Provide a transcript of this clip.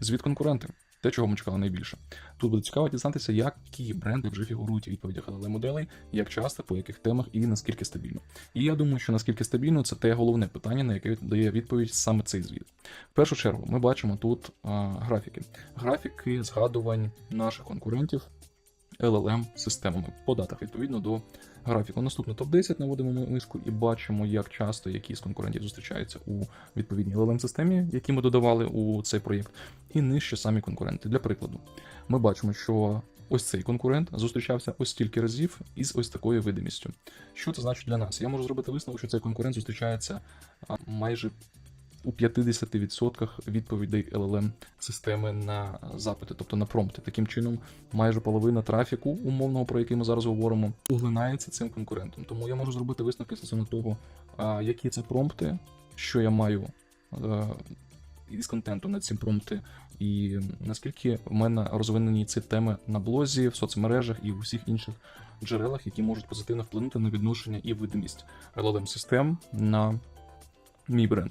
звіт конкуренти. Те, чого ми чекали найбільше. Тут буде цікаво дізнатися, які бренди вже фігурують у відповідях але моделей, як часто, по яких темах і наскільки стабільно. І я думаю, що наскільки стабільно це те головне питання, на яке дає відповідь саме цей звіт. В першу чергу, ми бачимо тут а, графіки. Графіки згадувань наших конкурентів LLM системами по датах відповідно до графіку. Наступно топ-10 наводимо ми мишку і бачимо, як часто які з конкурентів зустрічаються у відповідній LLM системі, які ми додавали у цей проєкт, і нижче самі конкуренти. Для прикладу, ми бачимо, що ось цей конкурент зустрічався ось стільки разів із ось такою видимістю. Що це значить для нас? Я можу зробити висновок, що цей конкурент зустрічається майже у 50% відповідей LLM системи на запити, тобто на промпти. Таким чином, майже половина трафіку умовного, про який ми зараз говоримо, поглинається цим конкурентом. Тому я можу зробити висновки стосовно того, які це промпти, що я маю е, із контенту на ці промпти, і наскільки в мене розвинені ці теми на блозі, в соцмережах і у всіх інших джерелах, які можуть позитивно вплинути на відношення і видимість LLM систем на мій бренд.